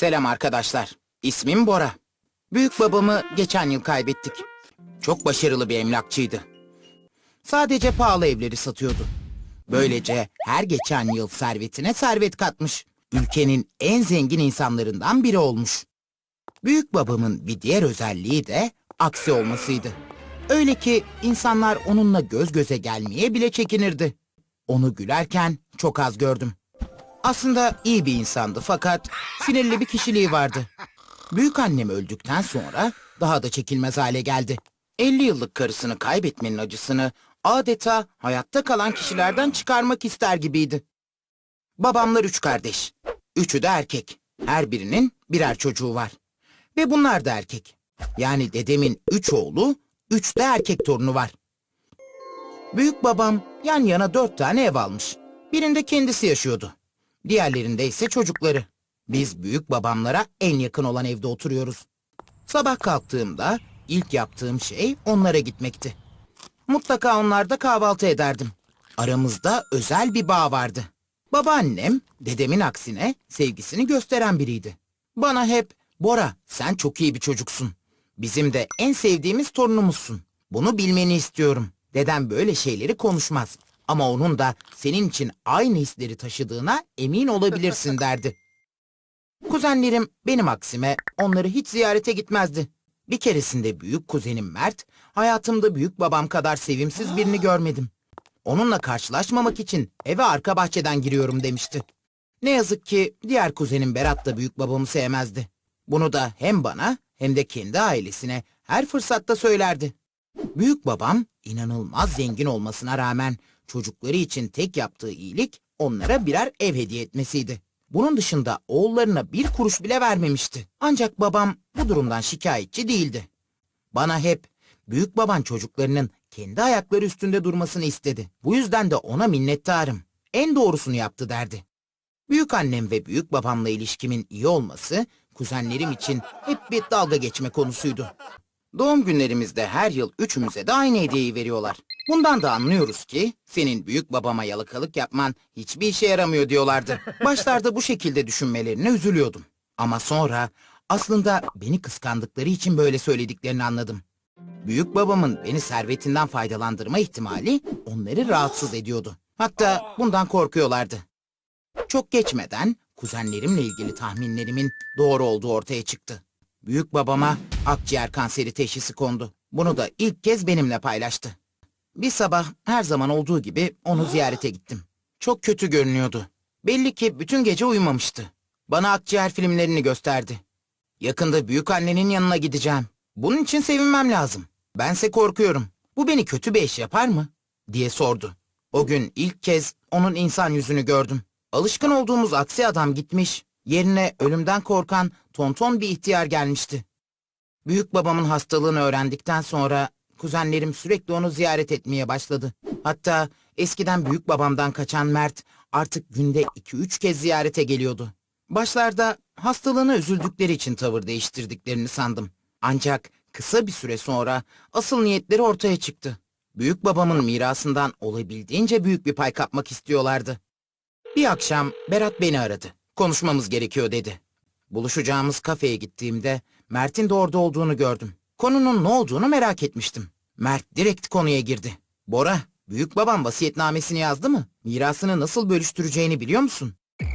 Selam arkadaşlar. İsmim Bora. Büyük babamı geçen yıl kaybettik. Çok başarılı bir emlakçıydı. Sadece pahalı evleri satıyordu. Böylece her geçen yıl servetine servet katmış. Ülkenin en zengin insanlarından biri olmuş. Büyük babamın bir diğer özelliği de aksi olmasıydı. Öyle ki insanlar onunla göz göze gelmeye bile çekinirdi. Onu gülerken çok az gördüm. Aslında iyi bir insandı fakat sinirli bir kişiliği vardı. Büyük annem öldükten sonra daha da çekilmez hale geldi. 50 yıllık karısını kaybetmenin acısını adeta hayatta kalan kişilerden çıkarmak ister gibiydi. Babamlar üç kardeş. Üçü de erkek. Her birinin birer çocuğu var. Ve bunlar da erkek. Yani dedemin üç oğlu, üç de erkek torunu var. Büyük babam yan yana dört tane ev almış. Birinde kendisi yaşıyordu. Diğerlerinde ise çocukları. Biz büyük babamlara en yakın olan evde oturuyoruz. Sabah kalktığımda ilk yaptığım şey onlara gitmekti. Mutlaka onlarda kahvaltı ederdim. Aramızda özel bir bağ vardı. Babaannem, dedemin aksine sevgisini gösteren biriydi. Bana hep, Bora sen çok iyi bir çocuksun. Bizim de en sevdiğimiz torunumuzsun. Bunu bilmeni istiyorum. Dedem böyle şeyleri konuşmaz. Ama onun da senin için aynı hisleri taşıdığına emin olabilirsin derdi. Kuzenlerim benim aksime onları hiç ziyarete gitmezdi. Bir keresinde büyük kuzenim Mert, hayatımda büyük babam kadar sevimsiz birini görmedim. Onunla karşılaşmamak için eve arka bahçeden giriyorum demişti. Ne yazık ki diğer kuzenim Berat da büyük babamı sevmezdi. Bunu da hem bana hem de kendi ailesine her fırsatta söylerdi. Büyük babam inanılmaz zengin olmasına rağmen çocukları için tek yaptığı iyilik onlara birer ev hediye etmesiydi. Bunun dışında oğullarına bir kuruş bile vermemişti. Ancak babam bu durumdan şikayetçi değildi. Bana hep büyük baban çocuklarının kendi ayakları üstünde durmasını istedi. Bu yüzden de ona minnettarım. En doğrusunu yaptı derdi. Büyük annem ve büyük babamla ilişkimin iyi olması kuzenlerim için hep bir dalga geçme konusuydu. Doğum günlerimizde her yıl üçümüze de aynı hediyeyi veriyorlar. Bundan da anlıyoruz ki senin büyük babama yalakalık yapman hiçbir işe yaramıyor diyorlardı. Başlarda bu şekilde düşünmelerine üzülüyordum. Ama sonra aslında beni kıskandıkları için böyle söylediklerini anladım. Büyük babamın beni servetinden faydalandırma ihtimali onları rahatsız ediyordu. Hatta bundan korkuyorlardı. Çok geçmeden kuzenlerimle ilgili tahminlerimin doğru olduğu ortaya çıktı. Büyük babama akciğer kanseri teşhisi kondu. Bunu da ilk kez benimle paylaştı. Bir sabah her zaman olduğu gibi onu ziyarete gittim. Çok kötü görünüyordu. Belli ki bütün gece uyumamıştı. Bana akciğer filmlerini gösterdi. Yakında büyük annenin yanına gideceğim. Bunun için sevinmem lazım. Bense korkuyorum. Bu beni kötü bir eş yapar mı? diye sordu. O gün ilk kez onun insan yüzünü gördüm. Alışkın olduğumuz aksi adam gitmiş. Yerine ölümden korkan tonton bir ihtiyar gelmişti. Büyük babamın hastalığını öğrendikten sonra kuzenlerim sürekli onu ziyaret etmeye başladı. Hatta eskiden büyük babamdan kaçan Mert artık günde iki üç kez ziyarete geliyordu. Başlarda hastalığına üzüldükleri için tavır değiştirdiklerini sandım. Ancak kısa bir süre sonra asıl niyetleri ortaya çıktı. Büyük babamın mirasından olabildiğince büyük bir pay kapmak istiyorlardı. Bir akşam Berat beni aradı. Konuşmamız gerekiyor dedi. Buluşacağımız kafeye gittiğimde Mert'in de orada olduğunu gördüm. Konunun ne olduğunu merak etmiştim. Mert direkt konuya girdi. Bora, büyük babam vasiyetnamesini yazdı mı? Mirasını nasıl bölüştüreceğini biliyor musun?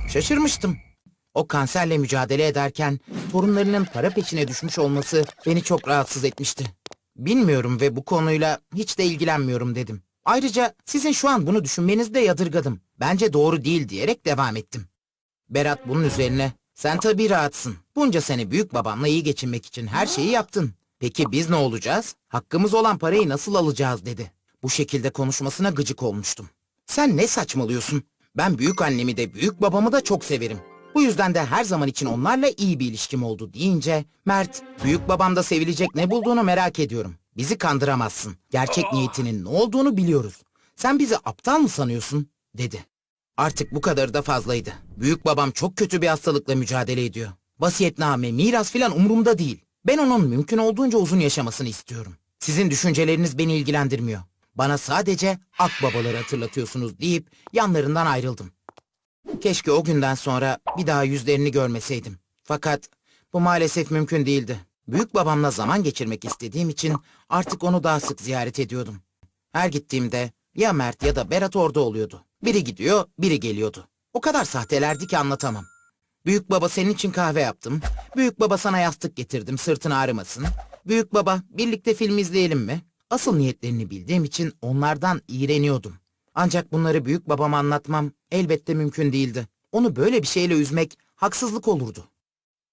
Şaşırmıştım. O kanserle mücadele ederken torunlarının para peşine düşmüş olması beni çok rahatsız etmişti. Bilmiyorum ve bu konuyla hiç de ilgilenmiyorum dedim. Ayrıca sizin şu an bunu düşünmenizi de yadırgadım. Bence doğru değil diyerek devam ettim. Berat bunun üzerine sen tabii rahatsın. Bunca sene büyük babamla iyi geçinmek için her şeyi yaptın. Peki biz ne olacağız? Hakkımız olan parayı nasıl alacağız dedi. Bu şekilde konuşmasına gıcık olmuştum. Sen ne saçmalıyorsun? Ben büyük annemi de büyük babamı da çok severim. Bu yüzden de her zaman için onlarla iyi bir ilişkim oldu deyince Mert, büyük babamda sevilecek ne bulduğunu merak ediyorum. Bizi kandıramazsın. Gerçek niyetinin ne olduğunu biliyoruz. Sen bizi aptal mı sanıyorsun? dedi. Artık bu kadarı da fazlaydı. Büyük babam çok kötü bir hastalıkla mücadele ediyor. Vasiyetname, miras filan umurumda değil. Ben onun mümkün olduğunca uzun yaşamasını istiyorum. Sizin düşünceleriniz beni ilgilendirmiyor. Bana sadece akbabaları hatırlatıyorsunuz deyip yanlarından ayrıldım. Keşke o günden sonra bir daha yüzlerini görmeseydim. Fakat bu maalesef mümkün değildi. Büyük babamla zaman geçirmek istediğim için artık onu daha sık ziyaret ediyordum. Her gittiğimde ya Mert ya da Berat orada oluyordu. Biri gidiyor, biri geliyordu. O kadar sahtelerdi ki anlatamam. Büyük baba senin için kahve yaptım. Büyük baba sana yastık getirdim, sırtın ağrımasın. Büyük baba birlikte film izleyelim mi? Asıl niyetlerini bildiğim için onlardan iğreniyordum. Ancak bunları büyük babama anlatmam elbette mümkün değildi. Onu böyle bir şeyle üzmek haksızlık olurdu.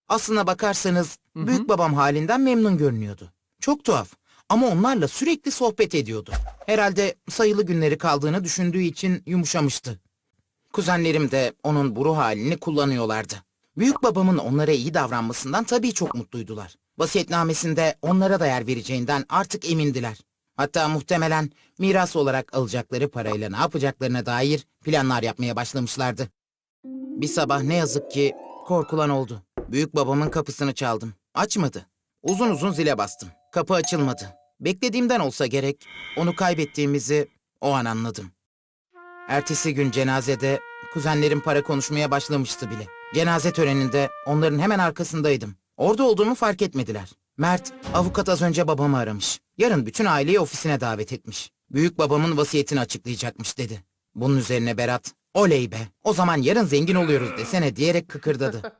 Aslına bakarsanız Hı hı. büyük babam halinden memnun görünüyordu. Çok tuhaf ama onlarla sürekli sohbet ediyordu. Herhalde sayılı günleri kaldığını düşündüğü için yumuşamıştı. Kuzenlerim de onun bu ruh halini kullanıyorlardı. Büyük babamın onlara iyi davranmasından tabii çok mutluydular. Vasiyetnamesinde onlara da yer vereceğinden artık emindiler. Hatta muhtemelen miras olarak alacakları parayla ne yapacaklarına dair planlar yapmaya başlamışlardı. Bir sabah ne yazık ki korkulan oldu. Büyük babamın kapısını çaldım. Açmadı. Uzun uzun zile bastım. Kapı açılmadı. Beklediğimden olsa gerek onu kaybettiğimizi o an anladım. Ertesi gün cenazede kuzenlerim para konuşmaya başlamıştı bile. Cenaze töreninde onların hemen arkasındaydım. Orada olduğumu fark etmediler. Mert, avukat az önce babamı aramış. Yarın bütün aileyi ofisine davet etmiş. Büyük babamın vasiyetini açıklayacakmış dedi. Bunun üzerine Berat, oley be, o zaman yarın zengin oluyoruz desene diyerek kıkırdadı.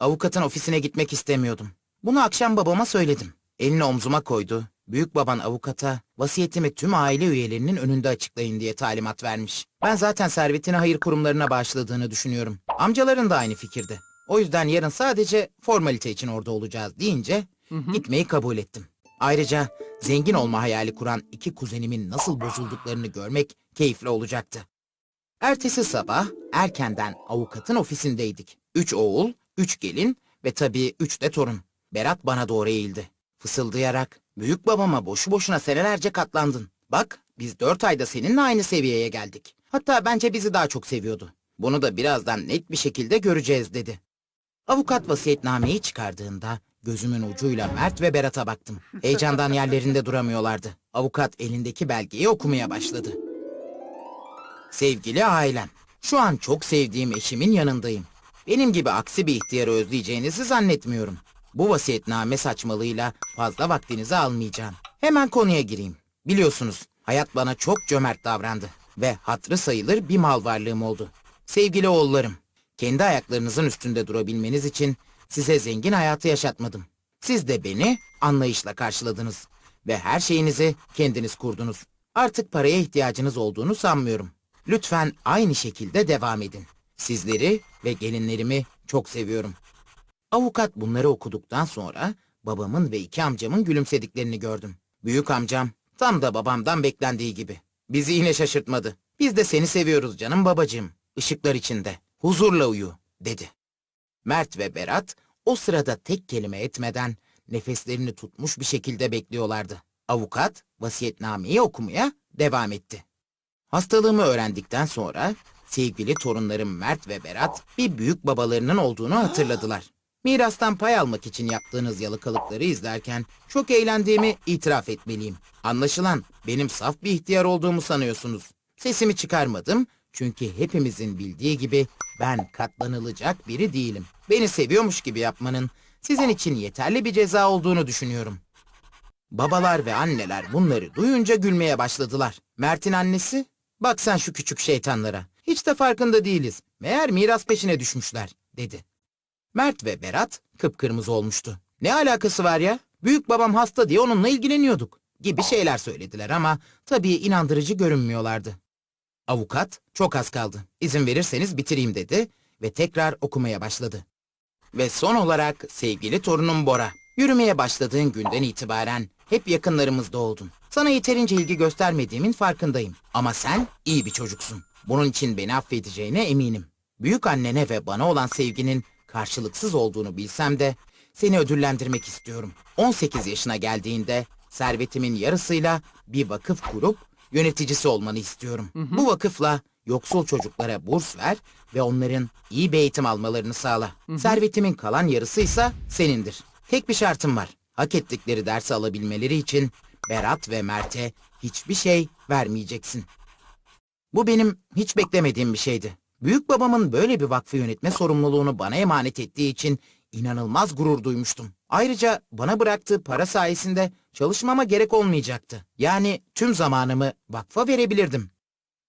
Avukatın ofisine gitmek istemiyordum. Bunu akşam babama söyledim. Elini omzuma koydu. Büyük baban avukata vasiyetimi tüm aile üyelerinin önünde açıklayın diye talimat vermiş. Ben zaten servetini hayır kurumlarına bağışladığını düşünüyorum. Amcaların da aynı fikirde. O yüzden yarın sadece formalite için orada olacağız deyince Hı hı. gitmeyi kabul ettim. Ayrıca zengin olma hayali kuran iki kuzenimin nasıl bozulduklarını görmek keyifli olacaktı. Ertesi sabah erkenden avukatın ofisindeydik. Üç oğul, üç gelin ve tabii üç de torun. Berat bana doğru eğildi. Fısıldayarak, büyük babama boşu boşuna senelerce katlandın. Bak, biz dört ayda seninle aynı seviyeye geldik. Hatta bence bizi daha çok seviyordu. Bunu da birazdan net bir şekilde göreceğiz dedi. Avukat vasiyetnameyi çıkardığında gözümün ucuyla Mert ve Berat'a baktım. Heyecandan yerlerinde duramıyorlardı. Avukat elindeki belgeyi okumaya başladı. Sevgili ailem, şu an çok sevdiğim eşimin yanındayım. Benim gibi aksi bir ihtiyarı özleyeceğinizi zannetmiyorum. Bu vasiyetname saçmalığıyla fazla vaktinizi almayacağım. Hemen konuya gireyim. Biliyorsunuz, hayat bana çok cömert davrandı ve hatrı sayılır bir mal varlığım oldu. Sevgili oğullarım, kendi ayaklarınızın üstünde durabilmeniz için size zengin hayatı yaşatmadım. Siz de beni anlayışla karşıladınız ve her şeyinizi kendiniz kurdunuz. Artık paraya ihtiyacınız olduğunu sanmıyorum. Lütfen aynı şekilde devam edin. Sizleri ve gelinlerimi çok seviyorum. Avukat bunları okuduktan sonra babamın ve iki amcamın gülümsediklerini gördüm. Büyük amcam tam da babamdan beklendiği gibi. Bizi yine şaşırtmadı. Biz de seni seviyoruz canım babacığım. Işıklar içinde. Huzurla uyu dedi. Mert ve Berat o sırada tek kelime etmeden nefeslerini tutmuş bir şekilde bekliyorlardı. Avukat vasiyetnameyi okumaya devam etti. Hastalığımı öğrendikten sonra sevgili torunlarım Mert ve Berat bir büyük babalarının olduğunu hatırladılar. Mirastan pay almak için yaptığınız yalakalıkları izlerken çok eğlendiğimi itiraf etmeliyim. Anlaşılan benim saf bir ihtiyar olduğumu sanıyorsunuz. Sesimi çıkarmadım çünkü hepimizin bildiği gibi ben katlanılacak biri değilim. Beni seviyormuş gibi yapmanın sizin için yeterli bir ceza olduğunu düşünüyorum. Babalar ve anneler bunları duyunca gülmeye başladılar. Mert'in annesi, bak sen şu küçük şeytanlara. Hiç de farkında değiliz. Meğer miras peşine düşmüşler, dedi. Mert ve Berat kıpkırmızı olmuştu. Ne alakası var ya? Büyük babam hasta diye onunla ilgileniyorduk. Gibi şeyler söylediler ama tabii inandırıcı görünmüyorlardı. Avukat çok az kaldı. İzin verirseniz bitireyim dedi ve tekrar okumaya başladı. Ve son olarak sevgili torunum Bora. Yürümeye başladığın günden itibaren hep yakınlarımızda oldun. Sana yeterince ilgi göstermediğimin farkındayım. Ama sen iyi bir çocuksun. Bunun için beni affedeceğine eminim. Büyük annene ve bana olan sevginin karşılıksız olduğunu bilsem de seni ödüllendirmek istiyorum. 18 yaşına geldiğinde servetimin yarısıyla bir vakıf kurup yöneticisi olmanı istiyorum. Bu vakıfla yoksul çocuklara burs ver ve onların iyi bir eğitim almalarını sağla. Servetimin kalan yarısıysa senindir. Tek bir şartım var. Hak ettikleri dersi alabilmeleri için Berat ve Mert'e hiçbir şey vermeyeceksin. Bu benim hiç beklemediğim bir şeydi. Büyük babamın böyle bir vakfı yönetme sorumluluğunu bana emanet ettiği için inanılmaz gurur duymuştum. Ayrıca bana bıraktığı para sayesinde çalışmama gerek olmayacaktı. Yani tüm zamanımı vakfa verebilirdim.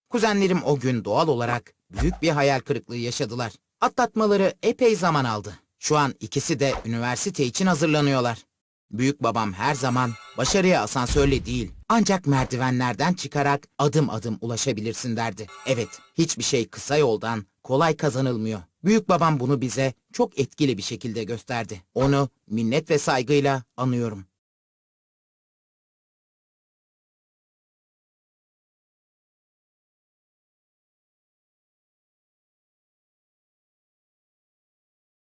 Kuzenlerim o gün doğal olarak büyük bir hayal kırıklığı yaşadılar. Atlatmaları epey zaman aldı. Şu an ikisi de üniversite için hazırlanıyorlar. Büyük babam her zaman başarıya asansörle değil, ancak merdivenlerden çıkarak adım adım ulaşabilirsin derdi. Evet, hiçbir şey kısa yoldan kolay kazanılmıyor. Büyük babam bunu bize çok etkili bir şekilde gösterdi. Onu minnet ve saygıyla anıyorum.